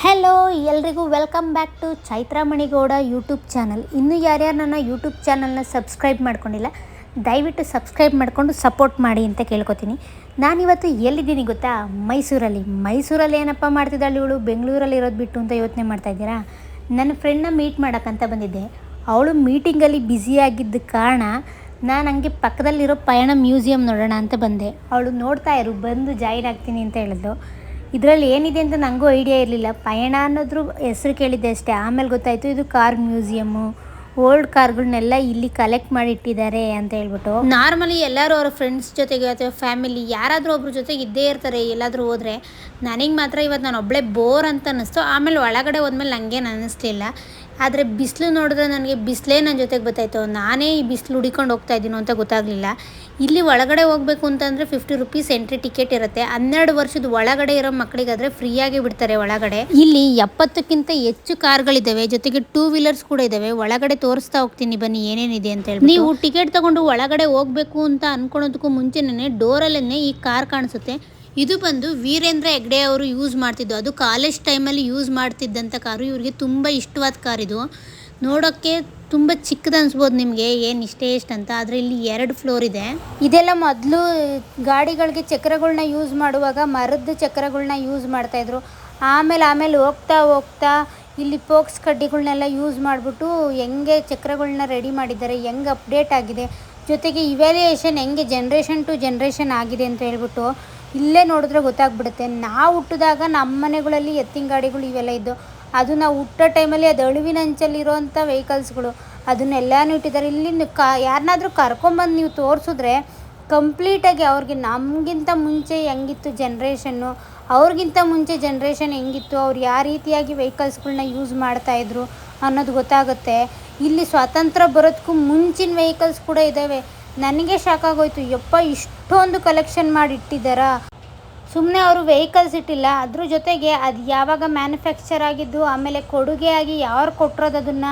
Hello ಎಲ್ರಿಗೂ welcome back to Chaitra Mani Gowda YouTube channel ಇನ್ನೂ ಯಾರ್ಯಾರು ನನ್ನ ಯೂಟ್ಯೂಬ್ ಚಾನಲ್ನ ಸಬ್ಸ್ಕ್ರೈಬ್ ಮಾಡ್ಕೊಂಡಿಲ್ಲ, ದಯವಿಟ್ಟು ಸಬ್ಸ್ಕ್ರೈಬ್ ಮಾಡಿಕೊಂಡು ಸಪೋರ್ಟ್ ಮಾಡಿ ಅಂತ ಕೇಳ್ಕೊತೀನಿ. ನಾನಿವತ್ತು ಎಲ್ಲಿದ್ದೀನಿ ಗೊತ್ತಾ? ಮೈಸೂರಲ್ಲಿ. ಮೈಸೂರಲ್ಲಿ ಏನಪ್ಪ ಮಾಡ್ತಿದ್ದಾಳೆ ಇವಳು? ಬೆಂಗಳೂರಲ್ಲಿ ಇರೋದು ಬಿಟ್ಟು ಅಂತ ಯೋಚನೆ ಮಾಡ್ತಾ ಇದ್ದೀರಾ? ನನ್ನ ಫ್ರೆಂಡ್ನ ಮೀಟ್ ಮಾಡೋಕ್ಕಂತ ಬಂದಿದ್ದೆ. ಅವಳು ಮೀಟಿಂಗಲ್ಲಿ ಬ್ಯುಸಿಯಾಗಿದ್ದ ಕಾರಣ ನಾನು ಹಂಗೆ ಪಕ್ಕದಲ್ಲಿರೋ ಪಯಣ ಮ್ಯೂಸಿಯಂ ನೋಡೋಣ ಅಂತ ಬಂದೆ. ಅವಳು ನೋಡ್ತಾ ಇರು, ಬಂದು ಜಾಯಿನ್ ಆಗ್ತೀನಿ ಅಂತ ಹೇಳಿದ್ಲು. ಇದರಲ್ಲಿ ಏನಿದೆ ಅಂತ ನನಗೂ ಐಡಿಯಾ ಇರಲಿಲ್ಲ. ಪಯಣ ಅನ್ನೋದ್ರ ಹೆಸರು ಕೇಳಿದ್ದೆ ಅಷ್ಟೇ. ಆಮೇಲೆ ಗೊತ್ತಾಯಿತು, ಇದು ಕಾರ್ ಮ್ಯೂಸಿಯಮ್ಮು. ಓಲ್ಡ್ ಕಾರ್ಗಳನ್ನೆಲ್ಲ ಇಲ್ಲಿ ಕಲೆಕ್ಟ್ ಮಾಡಿ ಇಟ್ಟಿದ್ದಾರೆ ಅಂತ ಹೇಳ್ಬಿಟ್ಟು. ನಾರ್ಮಲಿ ಎಲ್ಲರೂ ಅವ್ರ ಫ್ರೆಂಡ್ಸ್ ಜೊತೆಗೆ ಅಥವಾ ಫ್ಯಾಮಿಲಿ ಯಾರಾದರೂ ಒಬ್ರ ಜೊತೆಗೆ ಇದ್ದೇ ಇರ್ತಾರೆ, ಎಲ್ಲಾದರೂ ಹೋದರೆ. ನನಗೆ ಮಾತ್ರ ಇವತ್ತು ನಾನು ಒಬ್ಬಳೇ ಬೋರ್ ಅಂತ ಅನ್ನಿಸ್ತು. ಆಮೇಲೆ ಒಳಗಡೆ ಹೋದ್ಮೇಲೆ ನನಗೇನು ಅನ್ನಿಸ್ಲಿಲ್ಲ. ಆದರೆ ಬಿಸಿಲು ನೋಡಿದ್ರೆ ನನಗೆ ಬಿಸಿಲೇ ನನ್ನ ಜೊತೆಗೆ ಗೊತ್ತಾಯಿತು ನಾನೇ ಈ ಬಿಸಿಲು ಹುಡಿಕೊಂಡು ಹೋಗ್ತಾ ಇದ್ದೀನೋ ಅಂತ ಗೊತ್ತಾಗಲಿಲ್ಲ. ಇಲ್ಲಿ ಒಳಗಡೆ ಹೋಗಬೇಕು ಅಂತಂದರೆ ಫಿಫ್ಟಿ ರುಪೀಸ್ ಎಂಟ್ರಿ ಟಿಕೆಟ್ ಇರುತ್ತೆ. ಹನ್ನೆರಡು ವರ್ಷದ ಒಳಗಡೆ ಇರೋ ಮಕ್ಕಳಿಗಾದರೆ ಫ್ರೀಯಾಗಿ ಬಿಡ್ತಾರೆ ಒಳಗಡೆ. ಇಲ್ಲಿ ಎಪ್ಪತ್ತಕ್ಕಿಂತ ಹೆಚ್ಚು ಕಾರ್ಗಳಿದ್ದಾವೆ ಜೊತೆಗೆ ಟೂ ವೀಲರ್ಸ್ ಕೂಡ ಇದ್ದಾವೆ ಒಳಗಡೆ ತೋರಿಸ್ತಾ ಹೋಗ್ತೀನಿ ಬನ್ನಿ, ಏನೇನಿದೆ ಅಂತ ಹೇಳಿ ನೀವು ಟಿಕೆಟ್ ತಗೊಂಡು ಒಳಗಡೆ ಹೋಗಬೇಕು ಅಂತ ಅನ್ಕೊಳೋದಕ್ಕೂ ಮುಂಚೆನೇ ಡೋರಲ್ಲೇ ಈ ಕಾರ್ ಕಾಣಿಸುತ್ತೆ. ಇದು ಬಂದು ವೀರೇಂದ್ರ ಹೆಗ್ಡೆ ಅವರು ಯೂಸ್ ಮಾಡ್ತಿದ್ದು. ಅದು ಕಾಲೇಜ್ ಟೈಮಲ್ಲಿ ಯೂಸ್ ಮಾಡ್ತಿದ್ದಂಥ ಕಾರು. ಇವರಿಗೆ ತುಂಬ ಇಷ್ಟವಾದ ಕಾರ್ ಇದು. ನೋಡೋಕ್ಕೆ ತುಂಬ ಚಿಕ್ಕದು ಅನ್ಸ್ಬೋದು ನಿಮಗೆ. ಏನು ಇಷ್ಟೇ ಇಷ್ಟ ಅಂತ. ಆದರೆ ಇಲ್ಲಿ ಎರಡು ಫ್ಲೋರ್ ಇದೆ. ಇದೆಲ್ಲ ಮೊದಲು ಗಾಡಿಗಳಿಗೆ ಚಕ್ರಗಳನ್ನ ಯೂಸ್ ಮಾಡುವಾಗ ಮರದ ಚಕ್ರಗಳನ್ನ ಯೂಸ್ ಮಾಡ್ತಾಯಿದ್ರು ಆಮೇಲೆ ಆಮೇಲೆ ಹೋಗ್ತಾ ಹೋಗ್ತಾ ಇಲ್ಲಿ ಪೋಕ್ಸ್ ಕಡ್ಡಿಗಳನ್ನೆಲ್ಲ ಯೂಸ್ ಮಾಡಿಬಿಟ್ಟು ಹೆಂಗೆ ಚಕ್ರಗಳನ್ನ ರೆಡಿ ಮಾಡಿದ್ದಾರೆ, ಹೆಂಗೆ ಅಪ್ಡೇಟ್ ಆಗಿದೆ, ಜೊತೆಗೆ ಇವ್ಯಾಲ್ಯೂಯೇಷನ್ ಹೆಂಗೆ ಜನ್ರೇಷನ್ ಟು ಜನ್ರೇಷನ್ ಆಗಿದೆ ಅಂತ ಹೇಳ್ಬಿಟ್ಟು ಇಲ್ಲೇ ನೋಡಿದ್ರೆ ಗೊತ್ತಾಗ್ಬಿಡುತ್ತೆ. ನಾವು ಹುಟ್ಟಿದಾಗ ನಮ್ಮ ಮನೆಗಳಲ್ಲಿ ಎತ್ತಿನ ಗಾಡಿಗಳು ಇವೆಲ್ಲ ಇದ್ದು, ಅದು ನಾವು ಹುಟ್ಟೋ ಟೈಮಲ್ಲಿ ಅದು ಅಳಿವಿನ ಅಂಚಲ್ಲಿರೋವಂಥ ವೆಹಿಕಲ್ಸ್ಗಳು ಅದನ್ನೆಲ್ಲನೂ ಇಟ್ಟಿದ್ದಾರೆ. ಇಲ್ಲಿ ಕಾ ಯಾರನ್ನಾದ್ರೂ ಕರ್ಕೊಂಬಂದು ನೀವು ತೋರಿಸಿದ್ರೆ ಕಂಪ್ಲೀಟಾಗಿ ಅವ್ರಿಗೆ ನಮಗಿಂತ ಮುಂಚೆ ಹೆಂಗಿತ್ತು ಜನ್ರೇಷನ್ನು ಅವ್ರಿಗಿಂತ ಮುಂಚೆ ಜನ್ರೇಷನ್ ಹೆಂಗಿತ್ತು, ಅವ್ರು ಯಾವ ರೀತಿಯಾಗಿ ವೆಹಿಕಲ್ಸ್ಗಳನ್ನ ಯೂಸ್ ಮಾಡ್ತಾಯಿದ್ರು ಅನ್ನೋದು ಗೊತ್ತಾಗುತ್ತೆ. ಇಲ್ಲಿ ಸ್ವಾತಂತ್ರ್ಯ ಬರೋದಕ್ಕೂ ಮುಂಚಿನ ವೆಹಿಕಲ್ಸ್ ಕೂಡ ಇದ್ದಾವೆ ನನಗೆ ಶಾಕ್ ಆಗೋಯ್ತು ಯಪ್ಪ, ಇಷ್ಟೊಂದು ಕಲೆಕ್ಷನ್ ಮಾಡಿ ಇಟ್ಟಿದ್ದಾರಾ ಸುಮ್ಮನೆ ಅವರು ವೆಹಿಕಲ್ಸ್ ಇಟ್ಟಿಲ್ಲ. ಅದ್ರ ಜೊತೆಗೆ ಅದು ಯಾವಾಗ ಮ್ಯಾನುಫ್ಯಾಕ್ಚರ್ ಆಗಿದ್ದು, ಆಮೇಲೆ ಕೊಡುಗೆಯಾಗಿ ಯಾರು ಕೊಟ್ಟಿರೋದು ಅದನ್ನು?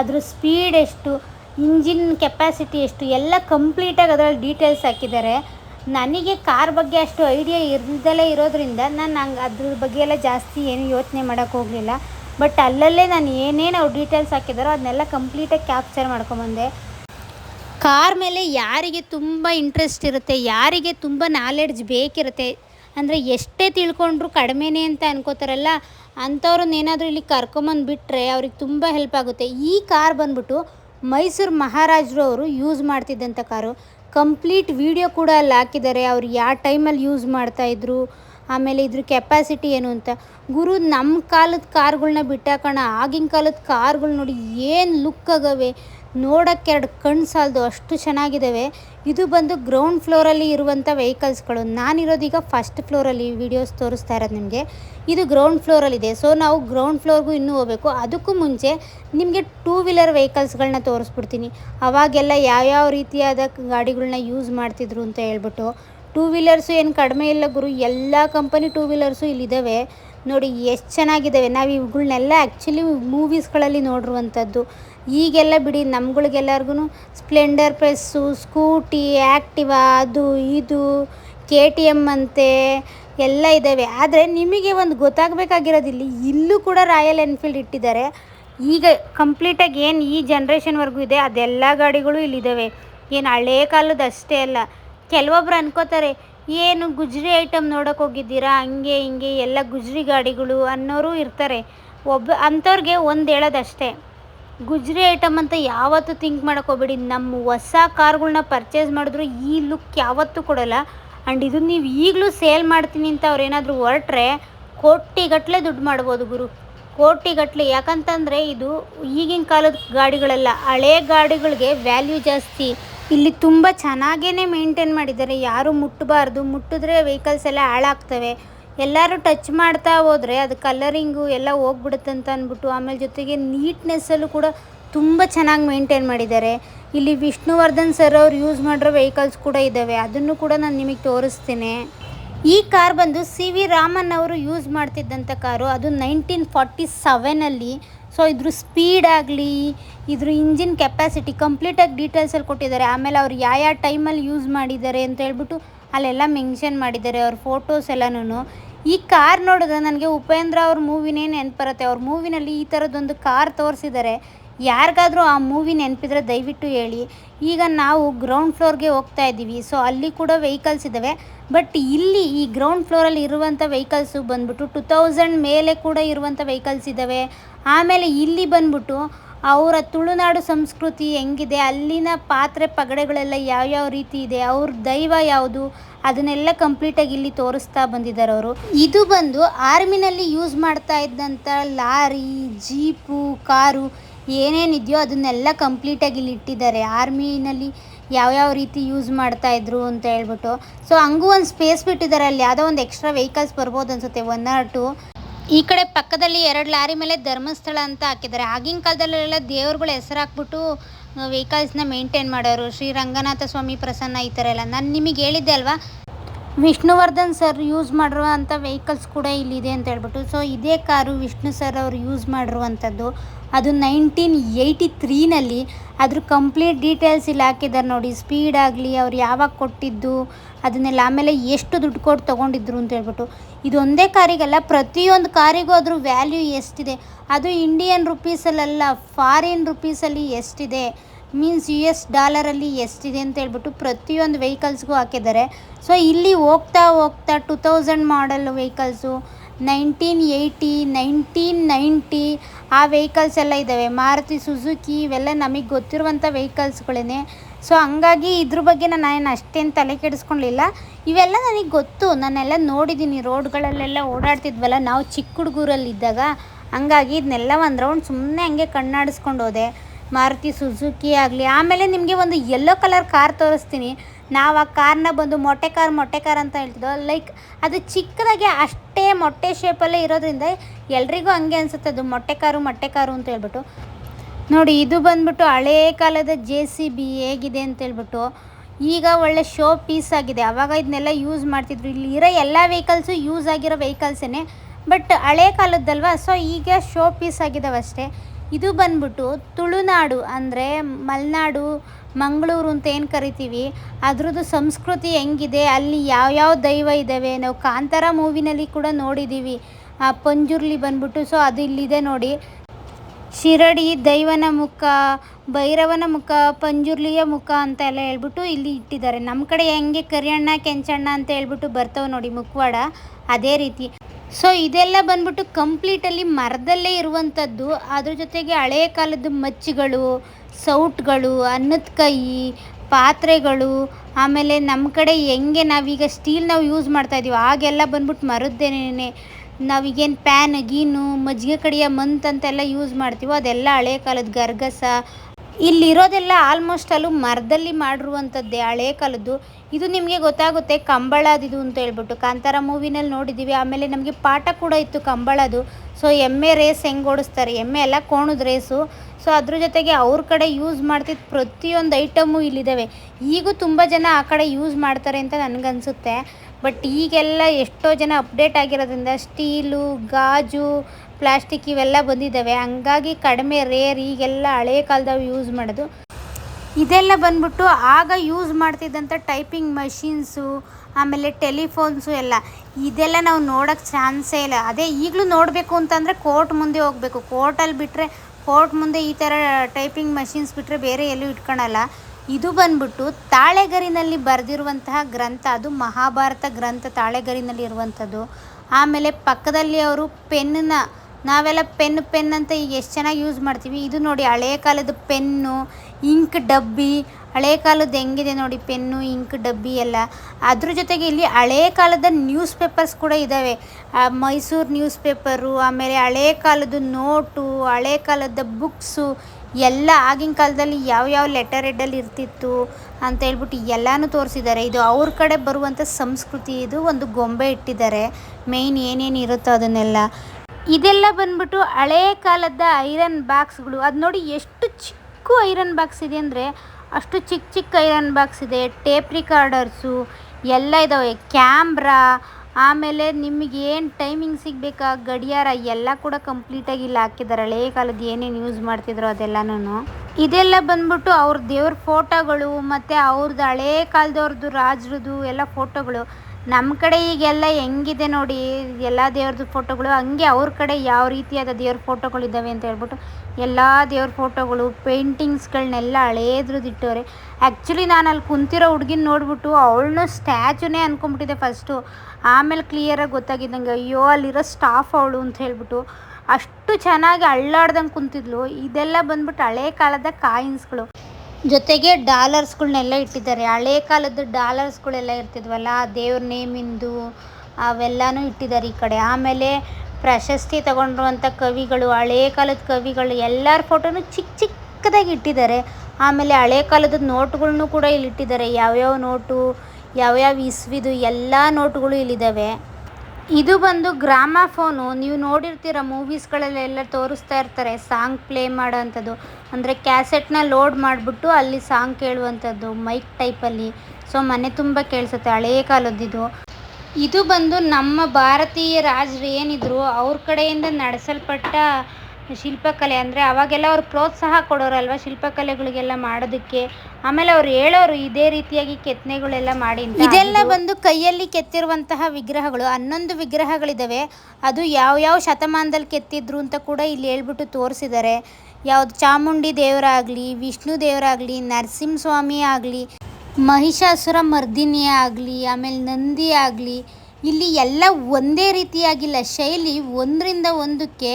ಅದ್ರ ಸ್ಪೀಡ್ ಎಷ್ಟು? ಇಂಜಿನ್ ಕೆಪಾಸಿಟಿ ಎಷ್ಟು? ಎಲ್ಲ ಕಂಪ್ಲೀಟಾಗಿ ಅದರಲ್ಲಿ ಡೀಟೇಲ್ಸ್ ಹಾಕಿದ್ದಾರೆ. ನನಗೆ ಕಾರ್ ಬಗ್ಗೆ ಅಷ್ಟು ಐಡಿಯಾ ಇರ್ದಲೇ ಇರೋದ್ರಿಂದ ನಾನು ಹಂಗೆ ಅದ್ರ ಬಗ್ಗೆ ಎಲ್ಲ ಜಾಸ್ತಿ ಏನು ಯೋಚನೆ ಮಾಡೋಕ್ಕೆ ಹೋಗಲಿಲ್ಲ. ಬಟ್ ಅಲ್ಲಲ್ಲೇ ನಾನು ಏನೇನು ಅವ್ರು ಡೀಟೇಲ್ಸ್ ಹಾಕಿದ್ದಾರೋ ಅದನ್ನೆಲ್ಲ ಕಂಪ್ಲೀಟಾಗಿ ಕ್ಯಾಪ್ಚರ್ ಮಾಡ್ಕೊಂಬಂದೆ. ಕಾರ್ ಮೇಲೆ ಯಾರಿಗೆ ತುಂಬ ಇಂಟ್ರೆಸ್ಟ್ ಇರುತ್ತೆ, ಯಾರಿಗೆ ತುಂಬ ನಾಲೆಡ್ಜ್ ಬೇಕಿರುತ್ತೆ ಅಂದರೆ ಎಷ್ಟೇ ತಿಳ್ಕೊಂಡ್ರು ಕಡಿಮೆನೇ ಅಂತ ಅನ್ಕೋತಾರಲ್ಲ, ಅಂಥವ್ರನ್ನ ಏನಾದರೂ ಇಲ್ಲಿ ಕರ್ಕೊಂಬಂದು ಬಿಟ್ಟರೆ ಅವ್ರಿಗೆ ತುಂಬ ಹೆಲ್ಪ್ ಆಗುತ್ತೆ. ಈ ಕಾರ್ ಬಂದ್ಬಿಟ್ಟು ಮೈಸೂರು ಮಹಾರಾಜರು ಅವರು ಯೂಸ್ ಮಾಡ್ತಿದ್ದಂಥ ಕಾರು. ಕಂಪ್ಲೀಟ್ ವಿಡಿಯೋ ಕೂಡ ಅಲ್ಲಿ ಹಾಕಿದ್ದಾರೆ, ಅವ್ರು ಯಾವ ಟೈಮಲ್ಲಿ ಯೂಸ್ ಮಾಡ್ತಾಯಿದ್ರು ಆಮೇಲೆ ಇದ್ರ ಕೆಪಾಸಿಟಿ ಏನು ಅಂತ. ಗುರು ನಮ್ಮ ಕಾಲದ ಕಾರ್ಗಳನ್ನ ಬಿಟ್ಟಾಕೋಣ, ಆಗಿನ ಕಾಲದ ಕಾರ್ಗಳು ನೋಡಿ ಏನು ಲುಕ್ ಆಗವೆ. ನೋಡೋಕ್ಕೆ ಎರಡು ಕಣ್ಣು ಸಾಲದು, ಅಷ್ಟು ಚೆನ್ನಾಗಿದ್ದಾವೆ ಇದು ಬಂದು ಗ್ರೌಂಡ್ ಫ್ಲೋರಲ್ಲಿ ಇರುವಂಥ ವೆಹಿಕಲ್ಸ್ಗಳು ನಾನಿರೋದೀಗ ಫಸ್ಟ್ ಫ್ಲೋರಲ್ಲಿ ವೀಡಿಯೋಸ್ ತೋರಿಸ್ತಾ ಇರೋದು ನಿಮಗೆ. ಇದು ಗ್ರೌಂಡ್ ಫ್ಲೋರಲ್ಲಿದೆ ಸೊ ನಾವು ಗ್ರೌಂಡ್ ಫ್ಲೋರ್ಗೂ ಇನ್ನೂ ಹೋಗಬೇಕು. ಅದಕ್ಕೂ ಮುಂಚೆ ನಿಮಗೆ ಟೂ ವೀಲರ್ ವೆಹಿಕಲ್ಸ್ಗಳನ್ನ ತೋರಿಸ್ಬಿಡ್ತೀನಿ. ಅವಾಗೆಲ್ಲ ಯಾವ್ಯಾವ ರೀತಿಯಾದ ಗಾಡಿಗಳನ್ನ ಯೂಸ್ ಮಾಡ್ತಿದ್ರು ಅಂತ ಹೇಳ್ಬಿಟ್ಟು. ಟೂ ವೀಲರ್ಸು ಏನು ಕಡಿಮೆ ಇಲ್ಲ ಗುರು. ಎಲ್ಲ ಕಂಪನಿ ಟೂ ವೀಲರ್ಸು ಇಲ್ಲಿದ್ದಾವೆ ನೋಡಿ, ಎಷ್ಟು ಚೆನ್ನಾಗಿದ್ದಾವೆ ನಾವು ಇವುಗಳನ್ನೆಲ್ಲ ಆ್ಯಕ್ಚುಲಿ ಮೂವೀಸ್ಗಳಲ್ಲಿ ನೋಡಿರುವಂಥದ್ದು ಈಗೆಲ್ಲ ಬಿಡಿ ನಮ್ಗಳಿಗೆಲ್ಲರಿಗೂ ಸ್ಪ್ಲೆಂಡರ್ ಪ್ರೆಸ್ಸು, ಸ್ಕೂಟಿ ಆ್ಯಕ್ಟಿವಾ ಅದು ಇದು, ಕೆ ಟಿ ಎಂ ಅಂತೆ, ಎಲ್ಲ ಇದ್ದಾವೆ ಆದರೆ ನಿಮಗೆ ಒಂದು ಗೊತ್ತಾಗಬೇಕಾಗಿರೋದಿಲ್ಲಿ, ಇಲ್ಲೂ ಕೂಡ ರಾಯಲ್ ಎನ್ಫೀಲ್ಡ್ ಇಟ್ಟಿದ್ದಾರೆ. ಈಗ ಕಂಪ್ಲೀಟಾಗಿ ಏನು ಈ ಜನ್ರೇಷನ್ವರೆಗೂ ಇದೆ, ಅದೆಲ್ಲ ಗಾಡಿಗಳು ಇಲ್ಲಿದ್ದಾವೆ ಏನು ಹಳೇ ಕಾಲದ ಅಷ್ಟೇ ಅಲ್ಲ. ಕೆಲವೊಬ್ರು ಅನ್ಕೋತಾರೆ, ಏನು ಗುಜ್ರಿ ಐಟಮ್ ನೋಡೋಕೆ ಹೋಗಿದ್ದೀರಾ, ಹಂಗೆ ಹಿಂಗೆ, ಎಲ್ಲ ಗುಜ್ರಿ ಗಾಡಿಗಳು ಅನ್ನೋರು ಇರ್ತಾರೆ. ಒಬ್ಬ ಅಂಥವ್ರಿಗೆ ಒಂದು ಹೇಳೋದಷ್ಟೇ. ಗುಜ್ರಿ ಐಟಮ್ ಅಂತ ಯಾವತ್ತೂ ಥಿಂಕ್ ಮಾಡೋಕೆ ಹೋಗ್ಬೇಡಿ. ನಮ್ಮ ಹೊಸ ಕಾರ್ಗಳನ್ನ ಪರ್ಚೇಸ್ ಮಾಡಿದ್ರು ಈ ಲುಕ್ ಯಾವತ್ತೂ ಕೊಡೋಲ್ಲ. ಆ್ಯಂಡ್ ಇದನ್ನು ನೀವು ಈಗಲೂ ಸೇಲ್ ಮಾಡ್ತೀನಿ ಅಂತ ಅವ್ರು ಏನಾದರೂ ಹೊರಟ್ರೆ ಕೋಟಿಗಟ್ಟಲೆ ದುಡ್ಡು ಮಾಡ್ಬೋದು ಗುರು. ಕೋಟಿಗಟ್ಟಲೆ ಯಾಕಂತಂದರೆ ಇದು ಈಗಿನ ಕಾಲದ ಗಾಡಿಗಳೆಲ್ಲ, ಹಳೆ ಗಾಡಿಗಳಿಗೆ ವ್ಯಾಲ್ಯೂ ಜಾಸ್ತಿ. ಇಲ್ಲಿ ತುಂಬ ಚೆನ್ನಾಗೇ ಮೇಂಟೈನ್ ಮಾಡಿದ್ದಾರೆ. ಯಾರು ಮುಟ್ಟಬಾರ್ದು ಮುಟ್ಟಿದ್ರೆ ವೆಹಿಕಲ್ಸ್ ಎಲ್ಲ ಹಾಳಾಗ್ತವೆ. ಎಲ್ಲರೂ ಟಚ್ ಮಾಡ್ತಾ ಹೋದರೆ ಅದು ಕಲರಿಂಗು ಎಲ್ಲ ಹೋಗ್ಬಿಡುತ್ತೆ ಅಂತ ಅಂದ್ಬಿಟ್ಟು ಆಮೇಲೆ ಜೊತೆಗೆ ನೀಟ್ನೆಸ್ಸಲ್ಲೂ ಕೂಡ ತುಂಬ ಚೆನ್ನಾಗಿ ಮೇಂಟೈನ್ ಮಾಡಿದ್ದಾರೆ. ಇಲ್ಲಿ ವಿಷ್ಣುವರ್ಧನ್ ಸರ್ ಅವ್ರು ಯೂಸ್ ಮಾಡಿರೋ ವೆಹಿಕಲ್ಸ್ ಕೂಡ ಇದ್ದಾವೆ ಅದನ್ನು ಕೂಡ ನಾನು ನಿಮಗೆ ತೋರಿಸ್ತೀನಿ. ಈ ಕಾರ್ ಬಂದು ಸಿ ವಿ ರಾಮನ್ ಅವರು ಯೂಸ್ ಮಾಡ್ತಿದ್ದಂಥ ಕಾರು. ಅದು ನೈನ್ಟೀನ್ ಫಾರ್ಟಿ ಸೆವೆನಲ್ಲಿ. ಸೊ ಇದ್ರ ಸ್ಪೀಡ್ ಆಗಲಿ, ಇದ್ರ ಇಂಜಿನ್ ಕೆಪಾಸಿಟಿ ಕಂಪ್ಲೀಟಾಗಿ ಡೀಟೇಲ್ಸಲ್ಲಿ ಕೊಟ್ಟಿದ್ದಾರೆ. ಆಮೇಲೆ ಅವ್ರು ಯಾವ ಯಾವ ಟೈಮಲ್ಲಿ ಯೂಸ್ ಮಾಡಿದ್ದಾರೆ ಅಂತ ಹೇಳ್ಬಿಟ್ಟು ಅಲ್ಲೆಲ್ಲ ಮೆನ್ಷನ್ ಮಾಡಿದ್ದಾರೆ, ಅವ್ರ ಫೋಟೋಸ್ ಎಲ್ಲನೂ ಈ ಕಾರ್ ನೋಡಿದ್ರೆ ನನಗೆ ಉಪೇಂದ್ರ ಅವ್ರ ಮೂವಿನೇ ನೆನಪರುತ್ತೆ. ಅವ್ರ ಮೂವಿನಲ್ಲಿ ಈ ಥರದ್ದೊಂದು ಕಾರ್ ತೋರಿಸಿದ್ದಾರೆ. ಯಾರಿಗಾದರೂ ಆ ಮೂವಿ ನೆನಪಿದ್ರೆ ದಯವಿಟ್ಟು ಹೇಳಿ. ಈಗ ನಾವು ಗ್ರೌಂಡ್ ಫ್ಲೋರ್ಗೆ ಹೋಗ್ತಾ ಇದ್ದೀವಿ. ಸೊ ಅಲ್ಲಿ ಕೂಡ ವೆಹಿಕಲ್ಸ್ ಇದ್ದಾವೆ. ಬಟ್ ಇಲ್ಲಿ ಈ ಗ್ರೌಂಡ್ ಫ್ಲೋರಲ್ಲಿ ಇರುವಂಥ ವೆಹಿಕಲ್ಸು ಬಂದ್ಬಿಟ್ಟು ಟು ತೌಸಂಡ್ ಮೇಲೆ ಕೂಡ ಇರುವಂಥ ವೆಹಿಕಲ್ಸ್ ಇದ್ದಾವೆ. ಆಮೇಲೆ ಇಲ್ಲಿ ಬಂದ್ಬಿಟ್ಟು ಅವರ ತುಳುನಾಡು ಸಂಸ್ಕೃತಿ ಹೆಂಗಿದೆ, ಅಲ್ಲಿನ ಪಾತ್ರೆ ಪಗಡೆಗಳೆಲ್ಲ ಯಾವ್ಯಾವ ರೀತಿ ಇದೆ, ಅವ್ರ ದೈವ ಯಾವುದು, ಅದನ್ನೆಲ್ಲ ಕಂಪ್ಲೀಟಾಗಿ ಇಲ್ಲಿ ತೋರಿಸ್ತಾ ಬಂದಿದ್ದಾರೆ ಅವರು. ಇದು ಬಂದು ಆರ್ಮಿನಲ್ಲಿ ಯೂಸ್ ಮಾಡ್ತಾ ಇದ್ದಂಥ ಲಾರಿ ಜೀಪು ಕಾರು ಏನೇನಿದೆಯೋ ಅದನ್ನೆಲ್ಲ ಕಂಪ್ಲೀಟಾಗಿ ಇಲ್ಲಿ ಇಟ್ಟಿದ್ದಾರೆ. ಆರ್ಮಿನಲ್ಲಿ ಯಾವ್ಯಾವ ರೀತಿ ಯೂಸ್ ಮಾಡ್ತಾ ಇದ್ರು ಅಂತ ಹೇಳ್ಬಿಟ್ಟು. ಸೊ ಹಂಗೂ ಒಂದು ಸ್ಪೇಸ್ ಬಿಟ್ಟಿದ್ದಾರೆ ಅಲ್ಲಿ. ಯಾವುದೋ ಒಂದು ಎಕ್ಸ್ಟ್ರಾ ವೆಹಿಕಲ್ಸ್ ಬರ್ಬೋದು ಅನ್ಸುತ್ತೆ ಒನ್ ಆರ್ ಟು ಈ ಕಡೆ ಪಕ್ಕದಲ್ಲಿ ಎರಡು ಲಾರಿ ಮೇಲೆ ಧರ್ಮಸ್ಥಳ ಅಂತ ಹಾಕಿದ್ದಾರೆ. ಆಗಿನ ಕಾಲದಲ್ಲೆಲ್ಲ ದೇವ್ರುಗಳ ಹೆಸರು ಹಾಕ್ಬಿಟ್ಟು ವೆಹಿಕಲ್ಸ್ನ ಮೇಂಟೈನ್ ಮಾಡೋರು, ಶ್ರೀ ರಂಗನಾಥ ಸ್ವಾಮಿ ಪ್ರಸನ್ನ ಈ ಥರ ಎಲ್ಲ. ನಾನು ನಿಮಗೆ ಹೇಳಿದ್ದೆ ಅಲ್ವಾ? ವಿಷ್ಣುವರ್ಧನ್ ಸರ್ ಯೂಸ್ ಮಾಡಿರುವಂಥ ವೆಹಿಕಲ್ಸ್ ಕೂಡ ಇಲ್ಲಿದೆ ಅಂತ ಹೇಳ್ಬಿಟ್ಟು. ಸೊ ಇದೇ ಕಾರು ವಿಷ್ಣು ಸರ್ ಅವರು ಯೂಸ್ ಮಾಡಿರುವಂಥದ್ದು. ಅದು ನೈನ್ಟೀನ್ ಏಯ್ಟಿ ತ್ರೀನಲ್ಲಿ ಅದ್ರ ಕಂಪ್ಲೀಟ್ ಡೀಟೇಲ್ಸ್ ಇಲ್ಲಿ ಹಾಕಿದ್ದಾರೆ ನೋಡಿ. ಸ್ಪೀಡ್ ಆಗಲಿ, ಅವ್ರು ಯಾವಾಗ ಕೊಟ್ಟಿದ್ದು ಅದನ್ನೆಲ್ಲ ಆಮೇಲೆ ಎಷ್ಟು ದುಡ್ಡು ಕೊಟ್ಟು ತೊಗೊಂಡಿದ್ರು ಅಂತ ಹೇಳ್ಬಿಟ್ಟು. ಇದೊಂದೇ ಕಾರಿಗಲ್ಲ, ಪ್ರತಿಯೊಂದು ಕಾರಿಗೂ ಅದ್ರ ವ್ಯಾಲ್ಯೂ ಎಷ್ಟಿದೆ. ಅದು ಇಂಡಿಯನ್ ರುಪೀಸಲ್ಲ ಫಾರಿನ್ ರುಪೀಸಲ್ಲಿ ಎಷ್ಟಿದೆ. ಮೀನ್ಸ್ ಯು ಎಸ್ ಡಾಲರಲ್ಲಿ ಎಷ್ಟಿದೆ ಅಂತ ಹೇಳ್ಬಿಟ್ಟು ಪ್ರತಿಯೊಂದು ವೆಹಿಕಲ್ಸ್ಗೂ ಹಾಕಿದ್ದಾರೆ. ಸೊ, ಇಲ್ಲಿ ಹೋಗ್ತಾ ಹೋಗ್ತಾ two thousand model vehicles, nineteen eighty, nineteen ninety ಆ ವೆಹಿಕಲ್ಸ್ ಎಲ್ಲ ಇದ್ದಾವೆ. ಮಾರುತಿ ಸುಜುಕಿ ಇವೆಲ್ಲ ನಮಗೆ ಗೊತ್ತಿರುವಂಥ ವೆಹಿಕಲ್ಸ್ಗಳೇ ಸೊ ಹಂಗಾಗಿ ಇದ್ರ ಬಗ್ಗೆ ನಾನು ಏನು ಅಷ್ಟೇನು ತಲೆ ಕೆಡಿಸ್ಕೊಳ್ಳಿಲ್ಲ ಇವೆಲ್ಲ ನನಗೆ ಗೊತ್ತು. ನಾನೆಲ್ಲ ನೋಡಿದ್ದೀನಿ ರೋಡ್ಗಳಲ್ಲೆಲ್ಲ ಓಡಾಡ್ತಿದ್ವಲ್ಲ, ನಾವು ಚಿಕ್ಕ ಹುಡುಗರಲ್ಲಿದ್ದಾಗ. ಹಂಗಾಗಿ ಇದನ್ನೆಲ್ಲ ಒಂದು ರೌಂಡ್ ಸುಮ್ಮನೆ ಹಂಗೆ ಕಣ್ಣಾಡಿಸ್ಕೊಂಡು ಹೋದೆ ಮಾರುತಿ ಸುಜುಕಿ ಆಗಲಿ, ಆಮೇಲೆ ನಿಮಗೆ ಒಂದು ಯೆಲ್ಲೋ ಕಲರ್ ಕಾರ್ ತೋರಿಸ್ತೀನಿ. ನಾವು ಆ ಕಾರ್ನ ಬಂದು ಮೊಟ್ಟೆ ಕಾರ್ ಮೊಟ್ಟೆ ಕಾರ್ ಅಂತ ಹೇಳ್ತಿದ್ದೋ ಲೈಕ್ ಅದು ಚಿಕ್ಕದಾಗೆ ಅಷ್ಟೇ ಮೊಟ್ಟೆ ಶೇಪಲ್ಲೇ ಇರೋದ್ರಿಂದ ಎಲ್ರಿಗೂ ಹಂಗೆ ಅನ್ಸುತ್ತೆ. ಅದು ಮೊಟ್ಟೆ ಕಾರು ಮೊಟ್ಟೆ ಕಾರು ಅಂತ ಹೇಳ್ಬಿಟ್ಟು. ನೋಡಿ, ಇದು ಬಂದ್ಬಿಟ್ಟು ಹಳೇ ಕಾಲದ ಜೆ ಸಿ ಬಿ ಹೇಗಿದೆ ಅಂತೇಳ್ಬಿಟ್ಟು ಈಗ ಒಳ್ಳೆ ಶೋ ಪೀಸ್ ಆಗಿದೆ. ಆವಾಗ ಇದನ್ನೆಲ್ಲ ಯೂಸ್ ಮಾಡ್ತಿದ್ರು. ಇಲ್ಲಿ ಇರೋ ಎಲ್ಲ ವೆಹಿಕಲ್ಸು ಯೂಸ್ ಆಗಿರೋ ವೆಹಿಕಲ್ಸೇ ಬಟ್ ಹಳೇ ಕಾಲದ್ದಲ್ವಾ? ಸೊ ಈಗ ಶೋ ಪೀಸ್ ಆಗಿದಾವಷ್ಟೇ ಇದು ಬಂದ್ಬಿಟ್ಟು ತುಳುನಾಡು ಅಂದರೆ ಮಲೆನಾಡು, ಮಂಗಳೂರು ಅಂತ ಏನು ಕರಿತೀವಿ, ಅದ್ರದ್ದು ಸಂಸ್ಕೃತಿ ಹೆಂಗಿದೆ, ಅಲ್ಲಿ ಯಾವ್ಯಾವ ದೈವ ಇದ್ದಾವೆ ನಾವು ಕಾಂತಾರ ಮೂವಿನಲ್ಲಿ ಕೂಡ ನೋಡಿದ್ದೀವಿ ಆ, ಪಂಜುರ್ಲಿ ಬಂದ್ಬಿಟ್ಟು. ಸೊ ಅದು ಇಲ್ಲಿದೆ ನೋಡಿ. ಶಿರಡಿ, ದೈವನ ಮುಖ, ಭೈರವನ ಮುಖ, ಪಂಜುರ್ಲಿಯ ಮುಖ ಅಂತ ಎಲ್ಲ ಹೇಳ್ಬಿಟ್ಟು ಇಲ್ಲಿ ಇಟ್ಟಿದ್ದಾರೆ. ನಮ್ಮ ಕಡೆ ಹೆಂಗೆ ಕರಿಯಣ್ಣ, ಕೆಂಚಣ್ಣ ಅಂತ ಹೇಳ್ಬಿಟ್ಟು ಬರ್ತವೆ ನೋಡಿ ಮುಖವಾಡ ಅದೇ ರೀತಿ. ಸೊ ಇದೆಲ್ಲ ಬಂದ್ಬಿಟ್ಟು ಕಂಪ್ಲೀಟಲ್ಲಿ ಮರದಲ್ಲೇ ಇರುವಂಥದ್ದು. ಅದ್ರ ಜೊತೆಗೆ ಹಳೆಯ ಕಾಲದ ಮಚ್ಚುಗಳು, ಸೌಟ್ಗಳು, ಅನ್ನದ ಕೈ, ಪಾತ್ರೆಗಳು, ಆಮೇಲೆ ನಮ್ಮ ಕಡೆ ಹೆಂಗೆ ನಾವೀಗ ಸ್ಟೀಲ್ ನಾವು ಯೂಸ್ ಮಾಡ್ತಾ ಇದೀವಿ, ಆಗೆಲ್ಲ ಬಂದ್ಬಿಟ್ಟು ಮರದ್ದೇನೆ ನಾವೀಗೇನು ಪ್ಯಾನ್, ಗೀನು, ಮಜ್ಜಿಗೆ ಕಡಿಯ ಮಂತ್ ಅಂತೆಲ್ಲ ಯೂಸ್ ಮಾಡ್ತೀವೋ ಅದೆಲ್ಲ ಹಳೆ ಕಾಲದ ಗರ್ಗಸ. ಇಲ್ಲಿರೋದೆಲ್ಲ ಆಲ್ಮೋಸ್ಟ್ ಅಲ್ಲೂ ಮರದಲ್ಲಿ ಮಾಡಿರುವಂಥದ್ದೇ ಹಳೆ ಕಾಲದ್ದು. ಇದು ನಿಮಗೆ ಗೊತ್ತಾಗುತ್ತೆ ಕಂಬಳದಿದು ಅಂತ ಹೇಳ್ಬಿಟ್ಟು. ಕಾಂತಾರ ಮೂವಿನಲ್ಲಿ ನೋಡಿದ್ದೀವಿ ಆಮೇಲೆ ನಮಗೆ ಪಾಠ ಕೂಡ ಇತ್ತು ಕಂಬಳದು. ಸೊ ಎಮ್ಮೆ ರೇಸ್ ಹೆಂಗೆ ಓಡಿಸ್ತಾರೆ? ಎಮ್ಮೆ ಎಲ್ಲ ಕೋಣದ ರೇಸು ಸೊ ಅದ್ರ ಜೊತೆಗೆ ಅವ್ರ ಕಡೆ ಯೂಸ್ ಮಾಡ್ತಿದ್ದ ಪ್ರತಿಯೊಂದು ಐಟಮು ಇಲ್ಲಿದ್ದಾವೆ ಈಗೂ ತುಂಬ ಜನ ಆ ಕಡೆ ಯೂಸ್ ಮಾಡ್ತಾರೆ ಅಂತ ನನಗನ್ಸುತ್ತೆ. ಬಟ್ ಈಗೆಲ್ಲ ಎಷ್ಟೋ ಜನ ಅಪ್ಡೇಟ್ ಆಗಿರೋದ್ರಿಂದ ಸ್ಟೀಲು ಗಾಜು ಪ್ಲಾಸ್ಟಿಕ್ ಇವೆಲ್ಲ ಬಂದಿದ್ದಾವೆ. ಹಂಗಾಗಿ ಕಡಿಮೆ ರೇರ್ ಈಗೆಲ್ಲ ಹಳೆ ಕಾಲದವು ಯೂಸ್ ಮಾಡೋದು. ಇದೆಲ್ಲ ಬಂದ್ಬಿಟ್ಟು ಆಗ ಯೂಸ್ ಮಾಡ್ತಿದ್ದಂಥ ಟೈಪಿಂಗ್ ಮಷಿನ್ಸು ಆಮೇಲೆ ಟೆಲಿಫೋನ್ಸು ಎಲ್ಲ. ಇದೆಲ್ಲ ನಾವು ನೋಡೋಕ್ಕೆ ಚಾನ್ಸೇ ಇಲ್ಲ. ಅದೇ ಈಗಲೂ ನೋಡಬೇಕು ಅಂತಂದರೆ ಕೋರ್ಟ್ ಮುಂದೆ ಹೋಗಬೇಕು. ಕೋರ್ಟಲ್ಲಿ ಬಿಟ್ಟರೆ ಕೋರ್ಟ್ ಮುಂದೆ ಈ ಥರ ಟೈಪಿಂಗ್ ಮಷಿನ್ಸ್ ಬಿಟ್ಟರೆ ಬೇರೆ ಎಲ್ಲೂ ಇಟ್ಕೊಳಲ್ಲ. ಇದು ಬಂದ್ಬಿಟ್ಟು ತಾಳೆಗರಿನಲ್ಲಿ ಬರೆದಿರುವಂತಹ ಗ್ರಂಥ, ಅದು ಮಹಾಭಾರತ ಗ್ರಂಥ ತಾಳೆಗರಿನಲ್ಲಿ ಇರುವಂಥದ್ದು. ಆಮೇಲೆ ಪಕ್ಕದಲ್ಲಿ ಅವರು ಪೆನ್ನ, ನಾವೆಲ್ಲ ಪೆನ್ ಪೆನ್ ಅಂತ ಈಗ ಎಷ್ಟು ಚೆನ್ನಾಗಿ ಯೂಸ್ ಮಾಡ್ತೀವಿ. ಇದು ನೋಡಿ ಹಳೆಯ ಕಾಲದ ಪೆನ್ನು, ಇಂಕ್ ಡಬ್ಬಿ, ಹಳೆ ಕಾಲದ ಹೆಂಗಿದೆ ನೋಡಿ ಪೆನ್ನು, ಇಂಕ್ ಡಬ್ಬಿ ಎಲ್ಲ. ಅದ್ರ ಜೊತೆಗೆ ಇಲ್ಲಿ ಹಳೆ ಕಾಲದ ನ್ಯೂಸ್ ಪೇಪರ್ಸ್ ಕೂಡ ಇದ್ದಾವೆ ಮೈಸೂರು ನ್ಯೂಸ್ ಪೇಪರು, ಆಮೇಲೆ ಹಳೆಯ ಕಾಲದ ನೋಟು, ಹಳೆ ಕಾಲದ ಬುಕ್ಸು ಎಲ್ಲ ಆಗಿನ ಕಾಲದಲ್ಲಿ ಯಾವ ಯಾವ ಲೆಟರ್ ಹೆಡ್ಡಲ್ಲಿ ಇರ್ತಿತ್ತು ಅಂತ ಹೇಳ್ಬಿಟ್ಟು ಎಲ್ಲನೂ ತೋರಿಸಿದ್ದಾರೆ. ಇದು ಅವ್ರ ಕಡೆ ಬರುವಂಥ ಸಂಸ್ಕೃತಿ, ಇದು ಒಂದು ಗೊಂಬೆ ಇಟ್ಟಿದ್ದಾರೆ. ಮೇಯ್ನ್ ಏನೇನು ಇರುತ್ತೋ ಅದನ್ನೆಲ್ಲ. ಇದೆಲ್ಲ ಬಂದ್ಬಿಟ್ಟು ಹಳೇ ಕಾಲದ ಐರನ್ ಬಾಕ್ಸ್ಗಳು ಅದು ನೋಡಿ ಎಷ್ಟು ಚಿಕ್ಕ ಐರನ್ ಬಾಕ್ಸ್ ಇದೆ ಅಂದರೆ ಅಷ್ಟು ಚಿಕ್ಕ ಚಿಕ್ಕ ಐರನ್ ಬಾಕ್ಸ್ ಇದೆ. ಟೇಪ್ ರಿಕಾರ್ಡರ್ಸು ಎಲ್ಲ ಇದ್ದಾವೆ ಕ್ಯಾಮ್ರಾ ಆಮೇಲೆ ನಿಮಗೆ ಏನು ಟೈಮಿಂಗ್ ಸಿಗಬೇಕಾ? ಗಡಿಯಾರ ಎಲ್ಲ ಕೂಡ ಕಂಪ್ಲೀಟಾಗಿ ಇಲ್ಲಿ ಹಾಕಿದ್ದಾರೆ ಹಳೇ ಕಾಲದ ಏನೇನು ಯೂಸ್ ಮಾಡ್ತಿದ್ರು ಅದೆಲ್ಲನೂ ಇದೆಲ್ಲ ಬಂದ್ಬಿಟ್ಟು ಅವ್ರ ದೇವ್ರ ಫೋಟೋಗಳು ಮತ್ತು ಅವ್ರದ್ದು ಹಳೇ ಕಾಲದವ್ರದ್ದು ರಾಜರದ್ದು ಎಲ್ಲ ಫೋಟೋಗಳು ನಮ್ಮ ಕಡೆ ಈಗೆಲ್ಲ ಹೆಂಗಿದೆ ನೋಡಿ, ಎಲ್ಲ ದೇವ್ರದ್ದು ಫೋಟೋಗಳು ಹಂಗೆ ಅವ್ರ ಕಡೆ ಯಾವ ರೀತಿಯಾದ ದೇವ್ರ ಫೋಟೋಗಳಿದ್ದಾವೆ ಅಂತ ಹೇಳ್ಬಿಟ್ಟು ಎಲ್ಲ ದೇವ್ರ ಫೋಟೋಗಳು ಪೇಂಟಿಂಗ್ಸ್ಗಳನ್ನೆಲ್ಲ ಹಳೇದ್ರದ್ದು ಇಟ್ಟವ್ರೆ ಆ್ಯಕ್ಚುಲಿ ನಾನು ಅಲ್ಲಿ ಕುಂತಿರೋ ಹುಡ್ಗಿನ ನೋಡ್ಬಿಟ್ಟು ಅವಳನ್ನ ಸ್ಟ್ಯಾಚುನೇ ಅಂದ್ಕೊಂಬಿಟ್ಟಿದ್ದೆ ಫಸ್ಟು. ಆಮೇಲೆ ಕ್ಲಿಯರಾಗಿ ಗೊತ್ತಾಗಿದ್ದಂಗೆ, ಅಯ್ಯೋ ಅಲ್ಲಿರೋ ಸ್ಟಾಫ್ ಅವಳು ಅಂತ ಹೇಳ್ಬಿಟ್ಟು ಅಷ್ಟು ಚೆನ್ನಾಗಿ ಅಳ್ಳಾಡ್ದಂಗೆ ಕುಂತಿದ್ಲು. ಇದೆಲ್ಲ ಬಂದ್ಬಿಟ್ಟು ಹಳೆ ಕಾಲದ ಕಾಯಿನ್ಸ್ಗಳು. ಜೊತೆಗೆ ಡಾಲರ್ಸ್ಗಳನ್ನೆಲ್ಲ ಇಟ್ಟಿದ್ದಾರೆ. ಹಳೆ ಕಾಲದ ಡಾಲರ್ಸ್ಗಳೆಲ್ಲ ಇರ್ತಿದ್ವಲ್ಲ, ದೇವ್ರ ನೇಮಿಂದು ಅವೆಲ್ಲನೂ ಇಟ್ಟಿದ್ದಾರೆ ಈ ಕಡೆ. ಆಮೇಲೆ ಪ್ರಶಸ್ತಿ ತಗೊಂಡಿರುವಂಥ ಕವಿಗಳು, ಹಳೆ ಕಾಲದ ಕವಿಗಳು ಎಲ್ಲರ ಫೋಟೋನು ಚಿಕ್ಕ ಚಿಕ್ಕದಾಗಿ ಇಟ್ಟಿದ್ದಾರೆ. ಆಮೇಲೆ ಹಳೆ ಕಾಲದ ನೋಟುಗಳ್ನೂ ಕೂಡ ಇಲ್ಲಿ ಇಟ್ಟಿದ್ದಾರೆ. ಯಾವ್ಯಾವ ನೋಟು ಯಾವ್ಯಾವ ಇಸ್ವಿದು ಎಲ್ಲ ನೋಟುಗಳು ಇಲ್ಲಿದ್ದಾವೆ ಇದು ಬಂದು ಗ್ರಾಮಾಫೋನು. ನೀವು ನೋಡಿರ್ತೀರ ಮೂವೀಸ್ಗಳಲ್ಲೆಲ್ಲ ತೋರಿಸ್ತಾ ಇರ್ತಾರೆ ಸಾಂಗ್ ಪ್ಲೇ ಮಾಡೋವಂಥದ್ದು. ಅಂದರೆ ಕ್ಯಾಸೆಟ್ನ ಲೋಡ್ ಮಾಡಿಬಿಟ್ಟು ಅಲ್ಲಿ ಸಾಂಗ್ ಕೇಳುವಂಥದ್ದು ಮೈಕ್ ಟೈಪಲ್ಲಿ ಸೊ ಮನೆ ತುಂಬ ಕೇಳಿಸುತ್ತೆ, ಹಳೇ ಕಾಲದ್ದಿದು. ಇದು ಬಂದು ನಮ್ಮ ಭಾರತೀಯ ರಾಜರು ಏನಿದ್ರು ಅವ್ರ ಕಡೆಯಿಂದ ನಡೆಸಲ್ಪಟ್ಟ ಶಿಲ್ಪಕಲೆ ಅಂದರೆ ಅವಾಗೆಲ್ಲ ಅವ್ರು ಪ್ರೋತ್ಸಾಹ ಕೊಡೋರಲ್ವ ಶಿಲ್ಪಕಲೆಗಳಿಗೆಲ್ಲ ಮಾಡೋದಕ್ಕೆ? ಆಮೇಲೆ ಅವ್ರು ಹೇಳೋರು ಇದೇ ರೀತಿಯಾಗಿ ಕೆತ್ತನೆಗಳೆಲ್ಲ ಮಾಡಿ ಅಂತ. ಇದೆಲ್ಲ ಬಂದು ಕೈಯಲ್ಲಿ ಕೆತ್ತಿರುವಂತಹ ವಿಗ್ರಹಗಳು. ಹನ್ನೊಂದು ವಿಗ್ರಹಗಳಿದ್ದಾವೆ ಅದು ಯಾವ ಯಾವ ಶತಮಾನದಲ್ಲಿ ಕೆತ್ತಿದ್ರು ಅಂತ ಕೂಡ ಇಲ್ಲಿ ಹೇಳ್ಬಿಟ್ಟು ತೋರಿಸಿದ್ದಾರೆ ಯಾವ್ದು ಚಾಮುಂಡಿ ದೇವರಾಗಲಿ ವಿಷ್ಣು ದೇವರಾಗಲಿ ನರಸಿಂಹಸ್ವಾಮಿ ಆಗಲಿ. ಮಹಿಷಾಸುರ ಮರ್ದಿನಿ ಆಗಲಿ, ಆಮೇಲೆ ನಂದಿ ಆಗಲಿ, ಇಲ್ಲಿ ಎಲ್ಲ ಒಂದೇ ರೀತಿಯಾಗಿಲ್ಲ. ಶೈಲಿ ಒಂದರಿಂದ ಒಂದಕ್ಕೆ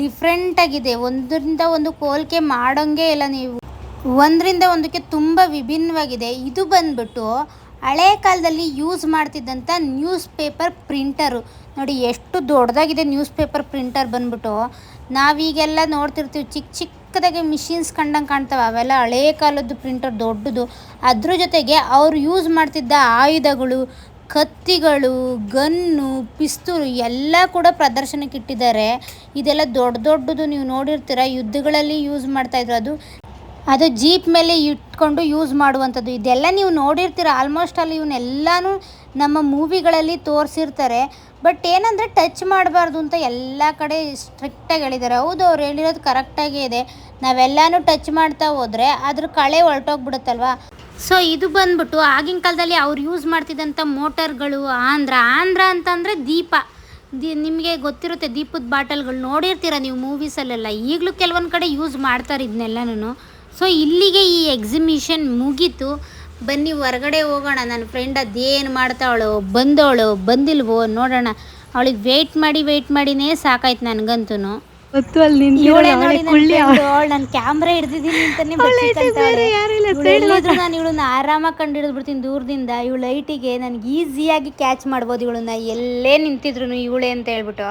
ಡಿಫ್ರೆಂಟಾಗಿದೆ ಒಂದರಿಂದ ಒಂದು ಹೋಲಿಕೆ ಮಾಡೋಂಗೆ ಇಲ್ಲ ನೀವು. ಒಂದರಿಂದ ಒಂದಕ್ಕೆ ತುಂಬ ವಿಭಿನ್ನವಾಗಿದೆ. ಇದು ಬಂದ್ಬಿಟ್ಟು ಹಳೆ ಕಾಲದಲ್ಲಿ ಯೂಸ್ ಮಾಡ್ತಿದ್ದಂಥ ನ್ಯೂಸ್ ಪೇಪರ್ ಪ್ರಿಂಟರು ನೋಡಿ, ಎಷ್ಟು ದೊಡ್ಡದಾಗಿದೆ ನ್ಯೂಸ್ ಪೇಪರ್ ಪ್ರಿಂಟರ್ ಬಂದ್ಬಿಟ್ಟು. ನಾವೀಗೆಲ್ಲ ನೋಡ್ತಿರ್ತೀವಿ ಚಿಕ್ಕ ಚಿಕ್ಕ ಚಿಕ್ಕದಾಗಿ ಮಿಷಿನ್ಸ್ ಕಂಡಂಗೆ ಕಾಣ್ತವೆ. ಅವೆಲ್ಲ ಹಳೇ ಕಾಲದ್ದು ಪ್ರಿಂಟರ್ ದೊಡ್ಡದು. ಅದ್ರ ಜೊತೆಗೆ ಅವರು ಯೂಸ್ ಮಾಡ್ತಿದ್ದ ಆಯುಧಗಳು, ಕತ್ತಿಗಳು, ಗನ್ನು ಪಿಸ್ತೂಲು ಎಲ್ಲ ಕೂಡ ಪ್ರದರ್ಶನಕ್ಕೆ ಇಟ್ಟಿದ್ದಾರೆ. ಇದೆಲ್ಲ ದೊಡ್ಡ ದೊಡ್ಡದು ನೀವು ನೋಡಿರ್ತೀರ. ಯುದ್ಧಗಳಲ್ಲಿ ಯೂಸ್ ಮಾಡ್ತಾಯಿದ್ರು ಅದು. ಅದು ಜೀಪ್ ಮೇಲೆ ಇಟ್ಕೊಂಡು ಯೂಸ್ ಮಾಡುವಂಥದ್ದು. ಇದೆಲ್ಲ ನೀವು ನೋಡಿರ್ತೀರ. ಆಲ್ಮೋಸ್ಟ್ ಅಲ್ಲಿ ಇವನ್ನೆಲ್ಲನೂ ನಮ್ಮ ಮೂವಿಗಳಲ್ಲಿ ತೋರಿಸಿರ್ತಾರೆ. ಬಟ್ ಏನಂದರೆ ಟಚ್ ಮಾಡಬಾರ್ದು ಅಂತ ಎಲ್ಲ ಕಡೆ ಸ್ಟ್ರಿಕ್ಟಾಗಿ ಹೇಳಿದ್ದಾರೆ ಹೌದು, ಅವ್ರು ಹೇಳಿರೋದು ಕರೆಕ್ಟಾಗೇ ಇದೆ. ನಾವೆಲ್ಲನೂ ಟಚ್ ಮಾಡ್ತಾ ಹೋದರೆ ಅದ್ರ ಕಳೆ ಹೊರಟೋಗ್ಬಿಡುತ್ತಲ್ವಾ ಸೊ ಇದು ಬಂದ್ಬಿಟ್ಟು ಆಗಿನ ಕಾಲದಲ್ಲಿ ಅವ್ರು ಯೂಸ್ ಮಾಡ್ತಿದ್ದಂಥ ಮೋಟರ್ಗಳು ಆಂಧ್ರ. ಆಂಧ್ರ ಅಂತಂದರೆ ದೀಪ. ದಿ, ನಿಮಗೆ ಗೊತ್ತಿರುತ್ತೆ ದೀಪದ ಬಾಟಲ್ಗಳು ನೋಡಿರ್ತೀರ ನೀವು ಮೂವೀಸಲ್ಲೆಲ್ಲ ಈಗಲೂ ಕೆಲವೊಂದು ಕಡೆ ಯೂಸ್ ಮಾಡ್ತಾರೆ ಇದನ್ನೆಲ್ಲನೂ ಸೊ ಇಲ್ಲಿಗೆ ಈ ಎಕ್ಸಿಬಿಷನ್ ಮುಗೀತು. ಬನ್ನಿ ಹೊರಗಡೆ ಹೋಗೋಣ. ನನ್ನ ಫ್ರೆಂಡ್ ಅದೇನು ಮಾಡ್ತಾವಳು ಬಂದವಳು ಬಂದಿಲ್ವೋ ನೋಡೋಣ. ಅವಳಿಗೆ ವೆಯ್ಟ್ ಮಾಡಿ ವೆಯ್ಟ್ ಮಾಡಿನೇ ಸಾಕಾಯ್ತು ನನಗಂತೂ ಗೊತ್ತು ಅಲ್ಲಿ ಇವಳೇ ನೋಡಿ. ನಾನು ಕ್ಯಾಮ್ರಾ ಹಿಡ್ದಿದ್ದೀನಿ ಅಂತಾನೆ ನಾನು ಇವಳನ್ನ ಆರಾಮಾಗಿ ಕಂಡು ಹಿಡಿದ್ಬಿಡ್ತೀನಿ ದೂರದಿಂದ. ಇವಳು ಲೈಟಿಗೆ ನನಗೆ ಈಸಿಯಾಗಿ ಕ್ಯಾಚ್ ಮಾಡ್ಬೋದು ಇವಳನ್ನ. ಎಲ್ಲೇ ನಿಂತಿದ್ರು ಇವಳೇ ಅಂತ ಹೇಳ್ಬಿಟ್ಟು.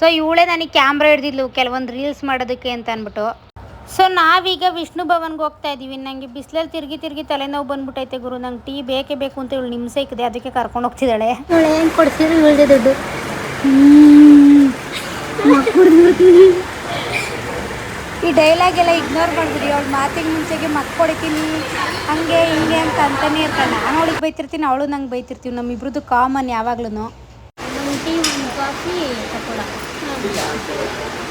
ಸೊ ಇವಳೇ ನನಗೆ ಕ್ಯಾಮ್ರಾ ಹಿಡ್ದಿದ್ಲು ಕೆಲವೊಂದು ರೀಲ್ಸ್ ಮಾಡೋದಕ್ಕೆ ಅಂತ ಅಂದ್ಬಿಟ್ಟು. ಸೊ ನಾವೀಗ ವಿಷ್ಣು ಭವನ್ಗೆ ಹೋಗ್ತಾ ಇದ್ದೀವಿ ನನಗೆ ಬಿಸಿಲಲ್ಲಿ ತಿರುಗಿ ತಿರುಗಿ ತಲೆನೋವು ಬಂದ್ಬಿಟ್ಟೈತೆ ಗುರು. ನಂಗೆ ಟೀ ಬೇಕೇ ಬೇಕು ಅಂತ ಇವಳು ನಿಮ್ಸೆ ಇಕ್ಕಿದೆ. ಅದಕ್ಕೆ ಕರ್ಕೊಂಡು ಹೋಗ್ತಿದ್ದಾಳೆ. ಏನು ಕೊಡ್ತೀರಿ ಇವಳಿಗೆ ದುಡ್ಡು. ಈ ಡೈಲಾಗ್ ಎಲ್ಲ ಇಗ್ನೋರ್ ಮಾಡ್ಬಿಡಿ. ಅವಳು ಮಾತಿಗೆ ಮುಂಚೆಗೆ ಮಕ್ ಕೊಡ್ತೀನಿ. ಹಂಗೆ ಹಿಂಗೆ ಅಂತ ಅಂತಾನೆ ಇರ್ತಾನೆ ನಾನು ಅವಳಿಗೆ ಬೈತಿರ್ತೀನಿ ಅವಳು ನಂಗೆ ಬೈತಿರ್ತೀವಿ. ನಮ್ಮಿಬ್ರದ್ದು ಕಾಮನ್ ಯಾವಾಗ್ಲೂ ಟೀ ಕಾಫಿ ತಕೊಳ.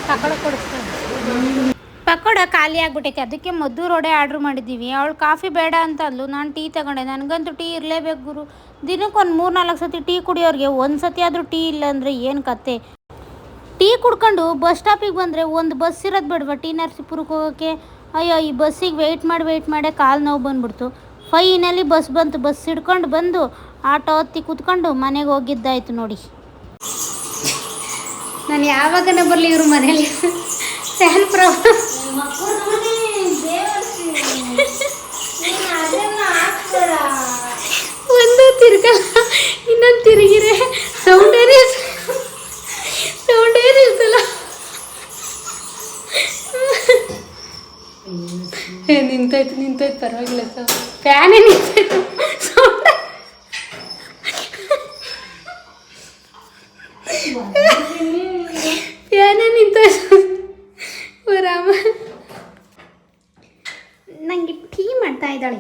ತಕೊಳ ಕೊಡಿಸ್ತಾರೆ ಪಕೋಡ ಖಾಲಿ ಆಗ್ಬಿಟ್ಟೈತೆ. ಅದಕ್ಕೆ ಮದ್ದು ರೋಡೆ ಆರ್ಡ್ರ್ ಮಾಡಿದ್ದೀವಿ. ಅವಳು ಕಾಫಿ ಬೇಡ ಅಂತ ಅಂದ್ಲು. ನಾನು ಟೀ ತಗೊಂಡೆ. ನನಗಂತೂ ಟೀ ಇರಲೇಬೇಕು ಗುರು. ದಿನಕ್ಕೆ ಒಂದು ಮೂರು ನಾಲ್ಕು ಸತಿ ಟೀ ಕುಡಿಯೋರಿಗೆ ಒಂದು ಸತಿ ಆದರೂ ಟೀ ಇಲ್ಲ ಅಂದರೆ ಏನು ಕತೆ? ಟೀ ಕುಡ್ಕೊಂಡು ಬಸ್ ಸ್ಟಾಪಿಗೆ ಬಂದರೆ ಒಂದು ಬಸ್ ಇರೋದು ಬೇಡವಾ? ಟೀ ನರಸೀಪುರಕ್ಕೆ ಹೋಗೋಕ್ಕೆ? ಅಯ್ಯೋ, ಈ ಬಸ್ಸಿಗೆ ವೆಯ್ಟ್ ಮಾಡಿ ವೆಯ್ಟ್ ಮಾಡೇ ಕಾಲು ನೋವು ಬಂದ್ಬಿಡ್ತು. ಫೈನಲ್ಲಿ ಬಸ್ ಬಂತು. ಬಸ್ ಹಿಡ್ಕೊಂಡು ಬಂದು ಆಟೋ ಹತ್ತಿ ಕೂತ್ಕೊಂಡು ಮನೆಗೆ ಹೋಗಿದ್ದಾಯ್ತು ನೋಡಿ. ನಾನು ಯಾವಾಗನ ಬರಲಿ ಇವರು ಮನೇಲಿ. ಫ್ಯಾನ್ ಪ್ರಾಬ್ಲಮ್ ಒಂದು ತಿರ್ಗ, ಇನ್ನೊಂದು ತಿರುಗಿರೆ ಸೌಂಡೇನೇ ಸೌಂಡೇರಿ ಇರ್ತಲ್ಲ ಏ ನಿಂತೈತು ನಿಂತೋಯ್ತು, ಪರವಾಗಿಲ್ಲ ಫ್ಯಾನೇ ನಿಂತೋಯ್ತು. ಸೌಂಡ್ ಫ್ಯಾನೇ ನಿಂತೋಯ್ತು ಓ ರಾಮ ನನಗೆ ಟೀ ಮಾಡ್ತಾ ಇದ್ದಾಳೆ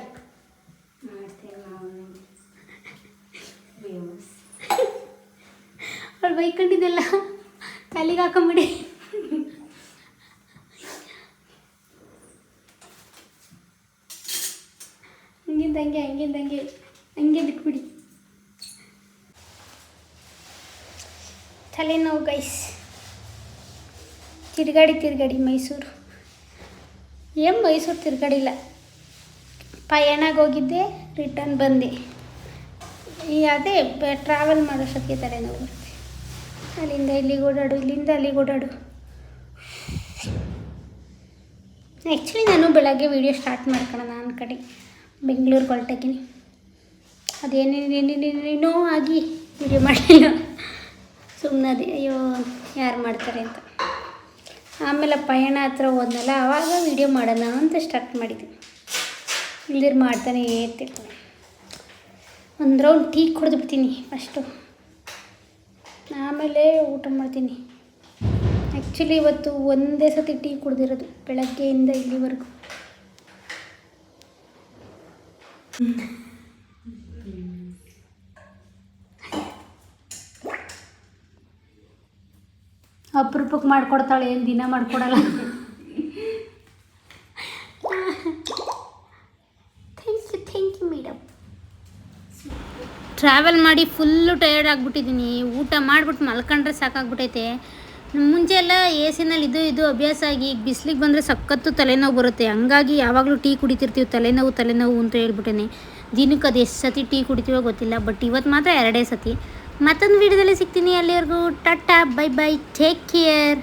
ಅವಳು ಬೈಕೊಂಡಿದ್ದೆಲ್ಲ ತಲೆಗೆ ಹಾಕೊಂಬಿಡಿ ಹಂಗಿಂದ ಹಂಗೆ ಹಂಗಿಂದ ಹಂಗೆ ಹಂಗೆ ಬಿಟ್ಬಿಡಿ ತಲೆನೋವು ಗೈಸ್ ತಿರ್ಗಾಡಿ ತಿರ್ಗಾಡಿ ಮೈಸೂರು. ಏನು ಮೈಸೂರು ತಿರ್ಗಾಡಿಲ್ಲ. ಪಯಣಾಗ ಹೋಗಿದ್ದೆ ರಿಟರ್ನ್ ಬಂದೆ. ಈ ಅದೇ ಟ್ರಾವೆಲ್ ಮಾಡೋಷ್ಟೊತ್ತಿಗೆ ತಲೆನೋವು ಬರುತ್ತೆ. ಅಲ್ಲಿಂದ ಇಲ್ಲಿಗೆ ಓಡಾಡು, ಇಲ್ಲಿಂದ ಅಲ್ಲಿಗೆ ಓಡಾಡು. ಆ್ಯಕ್ಚುಲಿ ನಾನು ಬೆಳಗ್ಗೆ ವೀಡಿಯೋ ಸ್ಟಾರ್ಟ್ ಮಾಡ್ಕೊಳ್ಳೋಣ ನನ್ನ ಕಡೆ ಬೆಂಗಳೂರಿಗೆ ಹೊರಟಾಗಿನಿ. ಅದೇನೇನೇನೇನೇನೋ ಆಗಿ ವೀಡಿಯೋ ಮಾಡಲಿಲ್ಲ. ಸುಮ್ಮನೆ ಅದೇ, ಅಯ್ಯೋ, ಯಾರು ಮಾಡ್ತಾರೆ ಅಂತ. ಆಮೇಲೆ ಪಯಣ ಹತ್ರ ಹೋದ್ನಲ್ಲ ಆವಾಗ ವೀಡಿಯೋ ಮಾಡೋಣ ಅಂತ ಸ್ಟಾರ್ಟ್ ಮಾಡಿದ್ವಿ. ಇಲ್ದಿರ ಮಾಡ್ತಾನೆ ಇರ್ತಿರ್ತಾನೆ ಒಂದು ರೌಂಡ್ ಟೀ ಕುಡಿದ್ಬಿಡ್ತೀನಿ ಫಸ್ಟು ಆಮೇಲೆ ಊಟ ಮಾಡ್ತೀನಿ. ಆ್ಯಕ್ಚುಲಿ ಇವತ್ತು ಒಂದೇ ಸತಿ ಟೀ ಕುಡ್ದಿರೋದು, ಬೆಳಗ್ಗೆಯಿಂದ ಇಲ್ಲಿವರೆಗೂ. ಅಪರೂಪಕ್ಕೆ ಮಾಡ್ಕೊಡ್ತಾಳೆ ಏನು ದಿನ ಮಾಡ್ಕೊಡಲ್ಲ. Thank you thank you madam travel ಮಾಡಿ ಫುಲ್ಲು ಟಯರ್ಡ್ ಆಗಿಬಿಟ್ಟಿದ್ದೀನಿ ಊಟ ಮಾಡಿಬಿಟ್ಟು ಮಲ್ಕೊಂಡ್ರೆ ಸಾಕಾಗ್ಬಿಟ್ಟೈತೆ ಮುಂಚೆ ಎಲ್ಲ ಎ ಸಿನಲ್ಲಿ ಇದು ಇದು ಅಭ್ಯಾಸ ಆಗಿ ಈಗ ಬಿಸಿಲಿಗೆ ಬಂದರೆ ಸಖತ್ತು ತಲೆನೋವು ಬರುತ್ತೆ. ಹಂಗಾಗಿ ಯಾವಾಗಲೂ ಟೀ ಕುಡಿತಿರ್ತೀವಿ ತಲೆನೋವು ತಲೆನೋವು ಅಂತ ಹೇಳ್ಬಿಟ್ಟೇನೆ. ದಿನಕ್ಕೆ ಅದು ಎಷ್ಟು ಸತಿ ಟೀ ಕುಡಿತೀವೋ ಗೊತ್ತಿಲ್ಲ ಬಟ್ ಇವತ್ತು ಮಾತ್ರ ಎರಡೇ ಸತಿ. ಮತ್ತೊಂದು ವಿಡಿಯೋದಲ್ಲಿ ಸಿಗ್ತೀನಿ. ಅಲ್ಲಿವರೆಗೂ tata bye bye take care